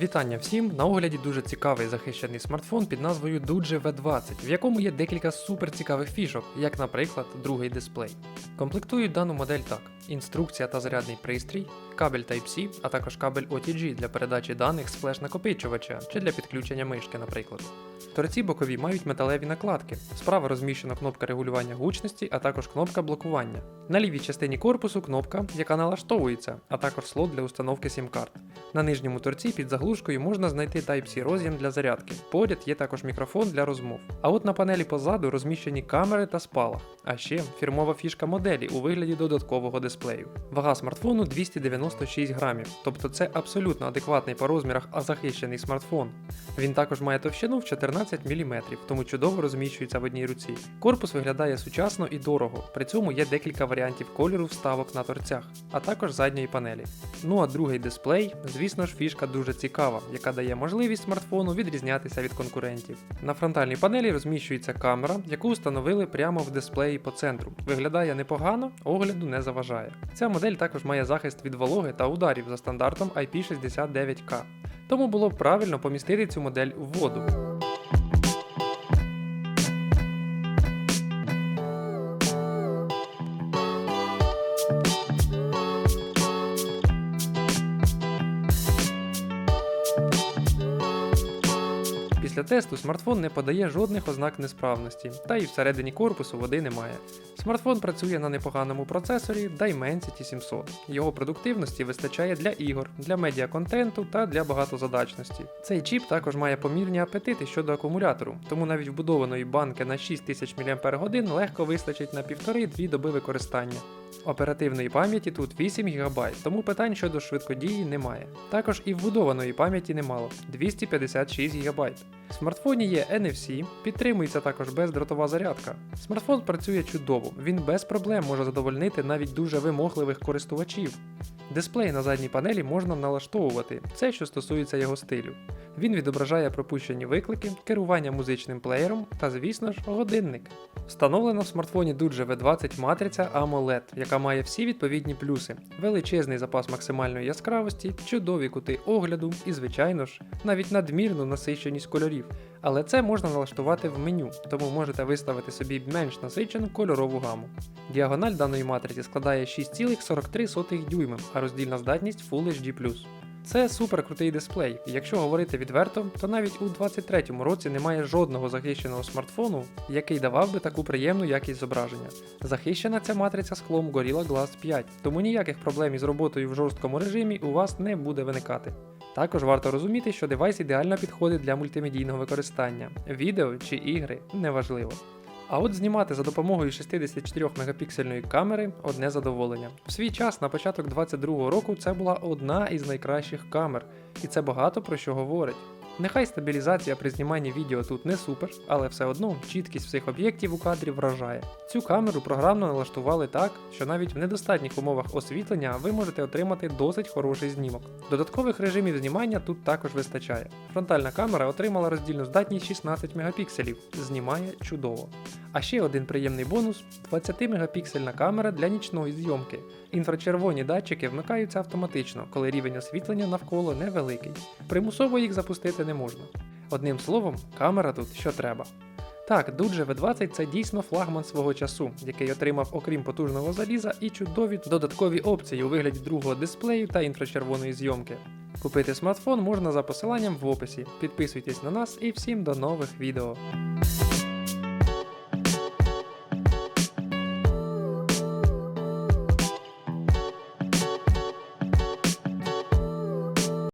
Вітання всім! На огляді дуже цікавий захищений смартфон під назвою Doge V20, в якому є декілька суперцікавих фішок, як, наприклад, другий дисплей. Комплектують дану модель так: інструкція та зарядний пристрій, кабель Type-C, а також кабель OTG для передачі даних з флеш-накопичувача чи для підключення мишки, наприклад. Торці бокові мають металеві накладки. Справа розміщена кнопка регулювання гучності, а також кнопка блокування. На лівій частині корпусу кнопка, яка налаштовується, а також слот для установки сім-карт. На нижньому торці під заглушкою можна знайти Type-C роз'єм для зарядки. Поряд є також мікрофон для розмов. А от на панелі позаду розміщені камери та спалах. А ще фірмова фішка моделі у вигляді додаткового дисплею. Вага смартфону 296 грамів, тобто це абсолютно адекватний по розмірах, а захищений смартфон. Він також має товщину в 14 мм, тому чудово розміщується в одній руці. Корпус виглядає сучасно і дорого, при цьому є декілька варіантів кольору вставок на торцях, а також задньої панелі. Ну а другий дисплей, звісно ж, фішка дуже цікава, яка дає можливість смартфону відрізнятися від конкурентів. На фронтальній панелі розміщується камера, яку встановили прямо в дисплеї по центру. Виглядає непогано, огляду не заважає. Ця модель також має захист від вологи та ударів за стандартом IP69K. Тому було б правильно помістити цю модель в воду. Після тесту смартфон не подає жодних ознак несправності, та й всередині корпусу води немає. Смартфон працює на непоганому процесорі Dimensity 700. Його продуктивності вистачає для ігор, для медіаконтенту та для багатозадачності. Цей чіп також має помірні апетити щодо акумулятору, тому навіть вбудованої банки на 6000 мАч легко вистачить на 1,5-2 доби використання. Оперативної пам'яті тут 8 ГБ, тому питань щодо швидкодії немає. Також і вбудованої пам'яті немало 256 ГБ. В смартфоні є NFC, підтримується також бездротова зарядка. Смартфон працює чудово, він без проблем може задовольнити навіть дуже вимогливих користувачів. Дисплей на задній панелі можна налаштовувати, це що стосується його стилю. Він відображає пропущені виклики, керування музичним плеєром та, звісно ж, годинник. Встановлена в смартфоні Doge V20 матриця AMOLED, яка має всі відповідні плюси: величезний запас максимальної яскравості, чудові кути огляду і, звичайно ж, навіть надмірну насиченість кольорів. Але це можна налаштувати в меню, тому можете виставити собі менш насичену кольорову гаму. Діагональ даної матриці складає 6,43 дюйма, а роздільна здатність Full HD+. Це супер крутий дисплей, якщо говорити відверто, то навіть у 2023 році немає жодного захищеного смартфону, який давав би таку приємну якість зображення. Захищена ця матриця склом Gorilla Glass 5, тому ніяких проблем із роботою в жорсткому режимі у вас не буде виникати. Також варто розуміти, що девайс ідеально підходить для мультимедійного використання. Відео чи ігри неважливо. А от знімати за допомогою 64 мегапіксельної камери одне задоволення. В свій час на початок 2022 року це була одна із найкращих камер, і це багато про що говорить. Нехай стабілізація при зніманні відео тут не супер, але все одно чіткість всіх об'єктів у кадрі вражає. Цю камеру програмно налаштували так, що навіть в недостатніх умовах освітлення ви можете отримати досить хороший знімок. Додаткових режимів знімання тут також вистачає. Фронтальна камера отримала роздільну здатність 16 мегапікселів, знімає чудово. А ще один приємний бонус 20 мегапіксельна камера для нічної зйомки. Інфрачервоні датчики вмикаються автоматично, коли рівень освітлення навколо невеликий. Примусово їх запустити не можна. Одним словом, камера тут що треба. Так, Doge V20 це дійсно флагман свого часу, який отримав, окрім потужного заліза, і чудові додаткові опції у вигляді другого дисплею та інфрачервоної зйомки. Купити смартфон можна за посиланням в описі. Підписуйтесь на нас і всім до нових відео.